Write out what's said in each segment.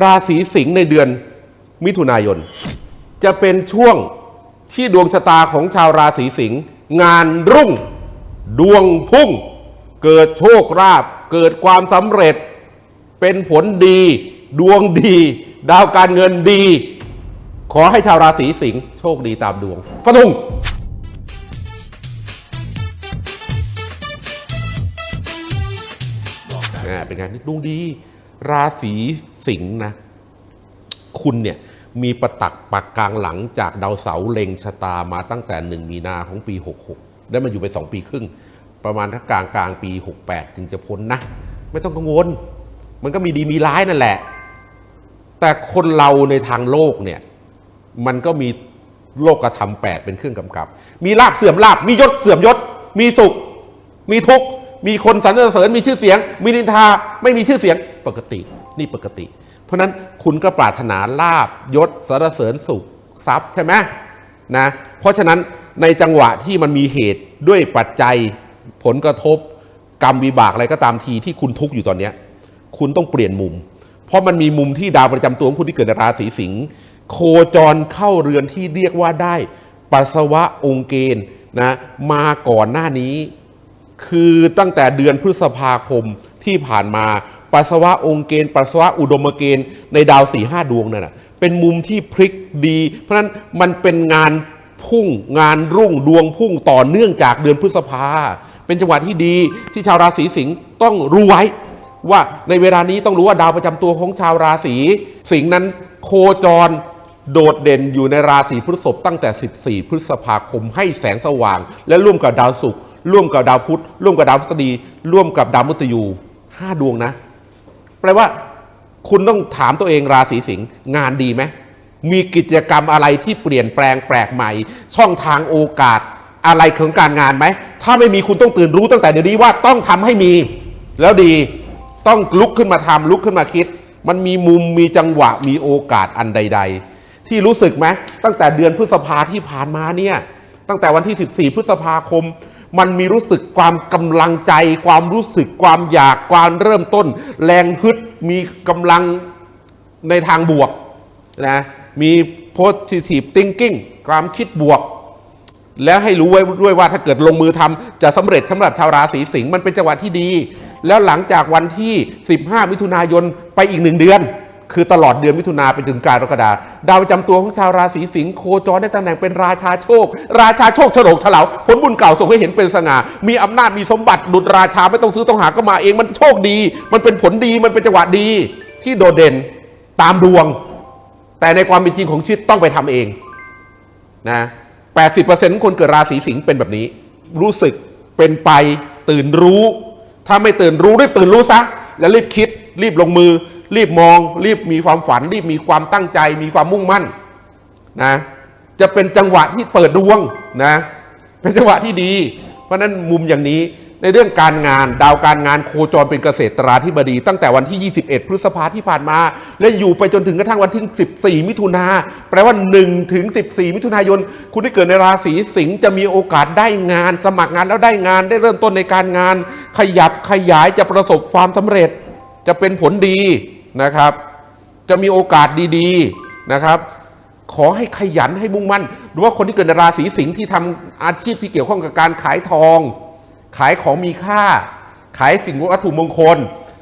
ราศีสิงห์ในเดือนมิถุนายน จะเป็นช่วงที่ดวงชะตาของชาวราศีสิงห์งานรุ่ง ดวงพุ่ง เกิดโชคราภเกิดความสำเร็จ เป็นผลดี ดวงดี ดาวการเงินดี ขอให้ชาวราศีสิงห์โชคดีตามดวงฟะทุงอ่าเป็นไงดวงดี ราศี สิงห์นะ คุณเนี่ยมีประตักปักกลางหลังจากดาวเสาร์เล็งชะตามาตั้งแต่หนึ่งมีนาของปี 66 ได้มาอยู่ไปสองปีครึ่ง ประมาณถ้ากลางกลางปี 68จึงจะพ้นนะ ไม่ต้องกังวล มันก็มีดีมีร้ายนั่นแหละ แต่คนเราในทางโลกเนี่ย มันก็มีโลกธรรมแปดเป็นเครื่องกำกับ มีลาบเสื่อมลาบ มียศเสื่อมยศ มีสุข มีทุกข์ มีคนสรรเสริญ มีชื่อเสียง มีนินทา ไม่มีชื่อเสียงปกติ นี่ปกติ เพราะนั้นคุณก็ปรารถนาลาบยศสรรเสริญสุขทรัพย์ใช่ไหมนะเพราะฉะนั้นในจังหวะที่มันมีเหตุด้วยปัจจัยผลกระทบ กรรมวิบากอะไรก็ตามทีที่คุณทุกข์อยู่ตอนเนี้ยคุณต้องเปลี่ยนมุม เพราะมันมีมุมที่ดาวประจำตัวของคุณที่เกิดในราศีสิงห์โคจรเข้าเรือนที่เรียกว่าได้ปัสสาวะองค์เกณฑ์นะมาก่อนหน้านี้ คือตั้งแต่เดือนพฤษภาคมที่ผ่านมา ปัสสาวะองค์เกณฑ์ปัสสาวะอุดมเกณฑ์ในดาวสี่ห้าดวงนั่นนะเป็นมุมที่พลิกดี เพราะฉะนั้นมันเป็นงานพุ่งงานรุ่งดวงพุ่งต่อเนื่องจากเดือนพฤษภา เป็นจังหวะที่ดีที่ชาวราศีสิงห์ต้องรู้ไว้ ว่าในเวลานี้ต้องรู้ว่าดาวประจำตัวของชาวราศีสิงห์นั้นโคจรโดดเด่นอยู่ในราศีพฤษภตั้งแต่ 14 พฤษภาคมให้แสงสว่าง และร่วมกับดาวศุกร์ร่วมกับดาวพุธร่วมกับดาวพฤษฎีร่วมกับดาวมุตยูห้าดวงนะ แปลว่า คุณต้องถามตัวเองราศีสิงห์งานดีไหมมีกิจกรรมอะไรที่เปลี่ยนแปลงแปลกใหม่ ช่องทางโอกาสอะไรของการงานไหม ถ้าไม่มีคุณต้องตื่นรู้ตั้งแต่เดี๋ยวนี้ว่าต้องทำให้มี แล้วดีต้องลุกขึ้นมาทำลุกขึ้นมาคิด มันมีมุมมีจังหวะมีโอกาสอันใด ๆ ที่รู้สึกไหมตั้งแต่เดือนพฤษภาที่ผ่านมาเนี่ยตั้งแต่วันที่ 14 พฤษภาคม มันมีรู้สึกความกำลังใจ ความรู้สึกความอยากความเริ่มต้น แรงฮึดมีกำลังในทางบวกนะมี positive thinking ความคิดบวก แล้วให้รู้ไว้ด้วยว่าถ้าเกิดลงมือทำจะสำเร็จสำหรับชาวราศีสิงห์มันเป็นจังหวะที่ดี แล้วหลังจากวันที่ 15 มิถุนายนไปอีกหนึ่งเดือน คือตลอดเดือนมิถุนาไปถึงกรกฎาดาวประจำตัวของชาวราศีสิงห์โคจรได้ตำแหน่งเป็นราชาโชค ราชาโชคโฉลกเฉลาผลบุญเก่าส่งให้เห็นเป็นสง่ามีอำนาจมีสมบัติดุจราชาไม่ต้องซื้อต้องหาก็มาเองมันโชคดี มันเป็นผลดีมันเป็นจังหวะดีที่โดดเด่นตามดวง แต่ในความเป็นจริงของชีวิตต้องไปทำเองนะ80%คนเกิดราศีสิงห์เป็นแบบนี้ รู้สึกเป็นไปตื่นรู้ ถ้าไม่ตื่นรู้รีบตื่นรู้ซะ แล้วรีบคิดรีบลงมือ รีบมอง รีบมีความฝัน รีบมีความตั้งใจ มีความมุ่งมั่นนะจะเป็นจังหวะที่เปิดดวงนะเป็นจังหวะที่ดี เพราะฉะนั้นมุมอย่างนี้ในเรื่องการงานดาวการงานโคจรเป็นเกษตราธิบดี ตั้งแต่วันที่ 21 พฤษภาที่ผ่านมา และอยู่ไปจนถึงกระทั่งวันที่ 14 มิถุนาแปลว่า 1 ถึง 14 มิถุนายน คุณที่เกิดในราศีสิงห์จะมีโอกาสได้งาน สมัครงานแล้วได้งานได้เริ่มต้นในการงาน ขยับขยายจะประสบความสำเร็จจะเป็นผลดี นะครับ จะมีโอกาสดีๆนะครับ ขอให้ขยันให้มุ่งมั่น หรือว่าคนที่เกิดราศีสิงห์ที่ทำอาชีพที่เกี่ยวข้องกับการขายทอง ขายของมีค่า ขายสิ่งวัตถุมงคล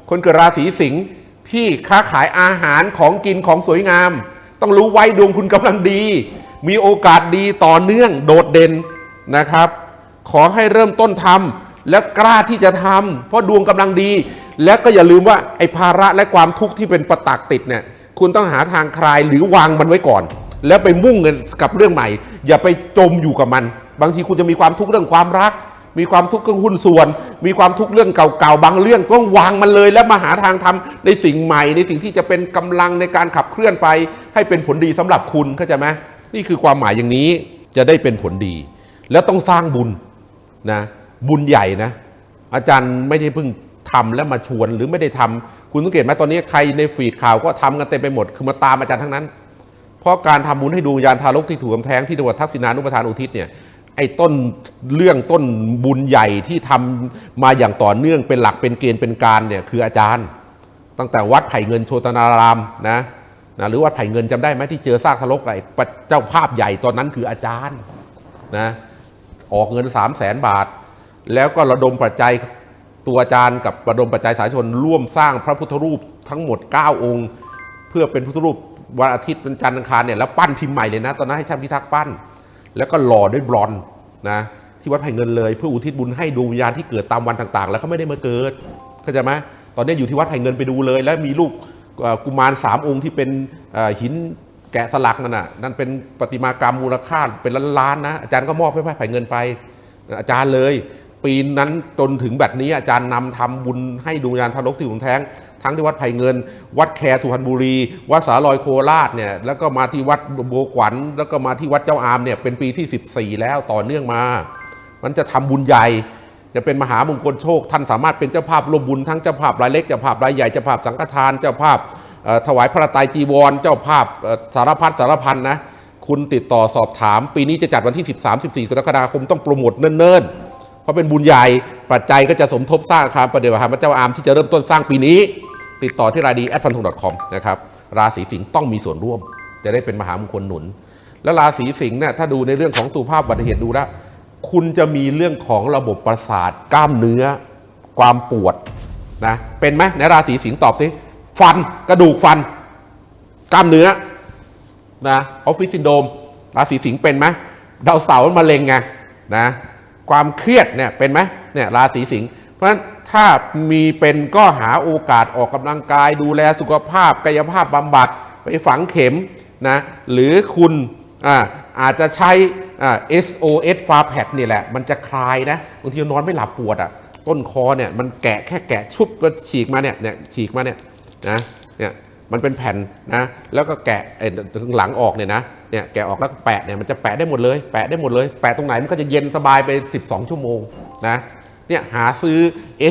คนเกิดราศีสิงห์ที่ค้าขายอาหารของกินของสวยงาม ต้องรู้ไว้ดวงคุณกำลังดี มีโอกาสดีต่อเนื่องโดดเด่นนะครับ ขอให้เริ่มต้นทำและกล้าที่จะทำเพราะดวงกำลังดี และก็อย่าลืมว่าไอ้ภาระและความทุกข์ที่เป็นประตักติดเนี่ยคุณต้องหาทางคลายหรือวางมันไว้ก่อน แล้วไปมุ่งเงินกับเรื่องใหม่ อย่าไปจมอยู่กับมัน บางทีคุณจะมีความทุกข์เรื่องความรัก มีความทุกข์เรื่องหุ้นส่วน มีความทุกข์เรื่องเก่าๆบางเรื่องต้องวางมันเลย แล้วมาหาทางทำในสิ่งใหม่ ในสิ่งที่จะเป็นกำลังในการขับเคลื่อนไป ให้เป็นผลดีสำหรับคุณเข้าใจไหมนี่คือความหมายอย่างนี้จะได้เป็นผลดี แล้วต้องสร้างบุญนะบุญใหญ่นะ อาจารย์ไม่ได้เพิ่ง ทำแล้วมาชวนหรือไม่ได้ทำคุณสังเกตไหมตอนนี้ใครในฟีดข่าวก็ทำกันเต็มไปหมด คือมาตามอาจารย์ทั้งนั้น เพราะการทำบุญให้ดวงญาณทารกที่ถูกกำแพงที่จังหวัดทักษิณานุปทานอุทิศเนี่ยไอ้ต้นเรื่องต้นบุญใหญ่ที่ทำมาอย่างต่อเนื่องเป็นหลักเป็นเกณฑ์เป็นการเนี่ยคืออาจารย์ ตั้งแต่วัดไผ่เงินโชตนารามนะนะหรือวัดไผ่เงินจำได้ไหมที่เจอซากทารกไอ้เจ้าภาพใหญ่ตอนนั้นคืออาจารย์นะออกเงิน3 0 0แสนบาท แล้วก็ระดมปัจจัย ตัวอาจารย์กับประดมปัจจัยสาชนร่วมสร้างพระพุทธรูปทั้งหมด 9 องค์ เพื่อเป็นพุทธรูปวันอาทิตย์เป็นจันทร์อังคารเนี่ยแล้วปั้นพิมพ์ใหม่เลยนะ ตอนนั้นให้ช่างพิทักษ์ปั้น แล้วก็หล่อด้วยบรอนนะที่วัดไผ่เงินเลยเพื่ออุทิศบุญให้ดวงวิญญาณที่เกิดตามวันต่าง ๆ แล้วเขาไม่ได้มาเกิดเข้าใจไหมตอนนี้อยู่ที่วัดไผ่เงินไปดูเลย แล้วมีรูปกุมารสามองค์ที่เป็นหินแกะสลักนั่นน่ะนั่นเป็นประติมากรรมมูลค่าเป็นล้านๆนะอาจารย์ก็มอบให้ไผ่เงินไปอาจารย์เลย ปีนั้นจนถึงแบบนี้อาจารย์นำทำบุญให้ดวงวิญญาณทารกที่ถุงแท้ง ทั้งที่วัดไผ่เงิน วัดแคสุพรรณบุรี วัดสาลอยโคราชเนี่ยแล้วก็มาที่วัดโบขวัญ แล้วก็มาที่วัดเจ้าอามเนี่ยเป็นปีที่ 14 แล้วต่อเนื่องมา มันจะทำบุญใหญ่จะเป็นมหามงคลโชค ท่านสามารถเป็นเจ้าภาพร่วมบุญทั้งเจ้าภาพรายเล็กเจ้าภาพรายใหญ่เจ้าภาพสังฆทานเจ้าภาพถวายพระไตรจีวร เจ้าภาพสารพัดสารพันนะคุณติดต่อสอบถาม ปีนี้จะจัดวันที่ 13 14กรกฎาคมต้องโปรโมทเนิ่นๆ เพราะเป็นบุญใหญ่ปัจจัยก็จะสมทบสร้างอาคารประเดี๋ยวพระเจ้าอามที่จะเริ่มต้นสร้างปีนี้ ติดต่อที่รายดี a d f a n t o n g c o m นะครับราศีสิงห์ต้องมีส่วนร่วม จะได้เป็นมหามงคลหนุน แล้วราศีสิงห์เนี่ยถ้าดูในเรื่องของสุภาพบัติเหตุดูแล้วคุณจะมีเรื่องของระบบประสาทกล้ามเนื้อ ความปวดนะเป็นไหมในราศีสิงห์ตอบสิฟันกระดูกฟัน กล้ามเนื้อนะออฟฟิศซินโดมราศีสิงห์เป็นไหมดาวเสาร์มะเร็งไงนะ ความเครียดเนี่ยเป็นไหมเนี่ยราศีสิงห์เพราะฉะนั้นถ้ามีเป็นก็หาโอกาสออกกำลังกาย ดูแลสุขภาพกายภาพบำบัดไปฝังเข็มนะหรือคุณอาอาจจะใช้อ่า SOS f a r p a d นี่แหละ มันจะคลายนะบางทีนอนไม่หลับปวดอะต้นคอเนี่ยมันแกะแค่แกะชุบก็ฉีกมาเนี่ยเนี่ยฉีกมาเนี่ยนะเนี่ย มันเป็นแผ่นนะแล้วก็แกะไอ้ตรงหลังออกเนี่ยนะเนี่ยแกะออกแล้วแปะเนี่ยมันจะแปะได้หมดเลยแปะได้หมดเลย แปะตรงไหนมันก็จะเย็นสบายไป 12 ชั่วโมงนะเนี่ยหาซื้อ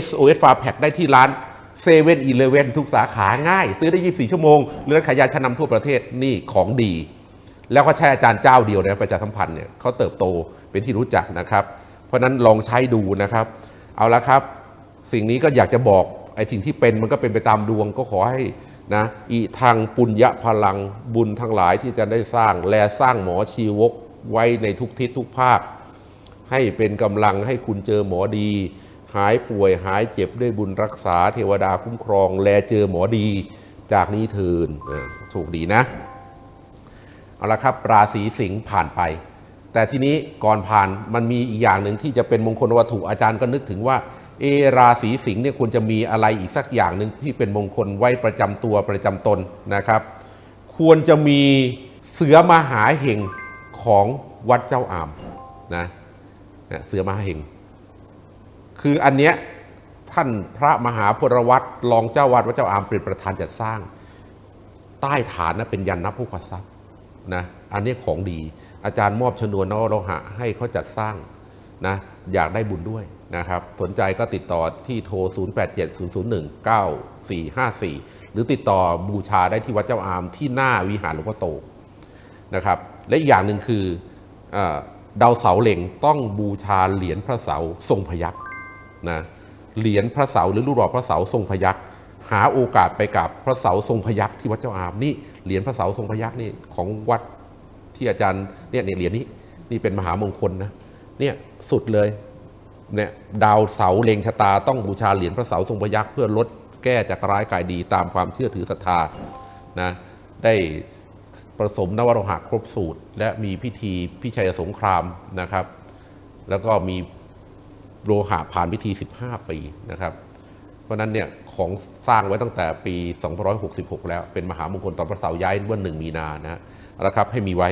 SOS f a r p a ได้ที่ร้านเซเว่นอีเลเวนทุกสาขาง่าย ซื้อได้ 24 ชั่วโมงเรือขายยาชั้นนำทั่วประเทศนี่ของดี แล้วก็ใช้อาจารย์เจ้าเดียวในประชาสัมพันธ์เนี่ยเขาเติบโตเป็นที่รู้จักนะครับ เพราะฉะนั้นลองใช้ดูนะครับ เอาละครับ สิ่งนี้ก็อยากจะบอกไอ้สิ่งที่เป็นมันก็เป็นไปตามดวงก็ขอให้ นะอีทางปุญญพลังบุญทั้งหลายที่จะได้สร้างและสร้างหมอชีวกไว้ในทุกทิศทุกภาค ให้เป็นกำลังให้คุณเจอหมอดี หายป่วยหายเจ็บด้วยบุญรักษาเทวดาคุ้มครอง แลเจอหมอดีจากนี้เทินเออโชคดีนะ เอาละครับ ราศีสิงห์ผ่านไป แต่ทีนี้ก่อนผ่านมันมีอีกอย่างหนึ่งที่จะเป็นมงคลวัตถุอาจารย์ก็นึกถึงว่า เอราศีสิงห์เนี่ยควรจะมีอะไรอีกสักอย่างหนึ่งที่เป็นมงคลไว้ประจำตัวประจำตนนะครับ ควรจะมีเสือมหาเห่งของวัดเจ้าอามนะเนี่ยเสือมหาเห่งคืออันเนี้ยท่านพระมหาพลวัตรรองเจ้าวัดวัดเจ้าอามเป็นประธานจัดสร้าง ใต้ฐานนะเป็นยันนับผู้ขทรัพย์นะอันนี้ของดีอาจารย์มอบชนวนนโลหะให้เขาจัดสร้าง นะอยากได้บุญด้วยนะครับสนใจก็ติดต่อที่โทร 0870019454 หรือติดต่อบูชาได้ที่วัดเจ้าอามที่หน้าวิหารหลวงพ่อโตนะครับและอีกอย่างหนึ่งคือเอดาวเสาเหล่งต้องบูชาเหรียญพระเสาทรงพยัคฆ์นะเหรียญพระเสาหรือรูปหล่อพระเสาทรงพยัคฆ์หาโอกาสไปกับพระเสาทรงพยัคฆ์ที่วัดเจ้าอามนี่เหรียญพระเสาทรงพยัคฆ์นี่ของวัดที่อาจารย์นี่ยเนี่ยเหรียญนี้นี่เป็นมหามงคลนะ เนี่ยสุดเลยเนี่ยดาวเสาเล็งชะตาต้องบูชาเหรียญพระเสาทรงพยัคฆ์เพื่อลดแก้จากร้ายกายดีตามความเชื่อถือศรัทธานะได้ประสมนวโรหะครบสูตร และมีพิธีพิชัยสงครามนะครับ แล้วก็มีโลหะผ่านพิธี 15 ปีนะครับ เพราะนั้นเนี่ยของสร้างไว้ตั้งแต่ปี 266 แล้วเป็นมหามงคลตอนพระเสาย้ายเมื่อหนึ่งมีนานะฮะเอาละครับให้มีไว้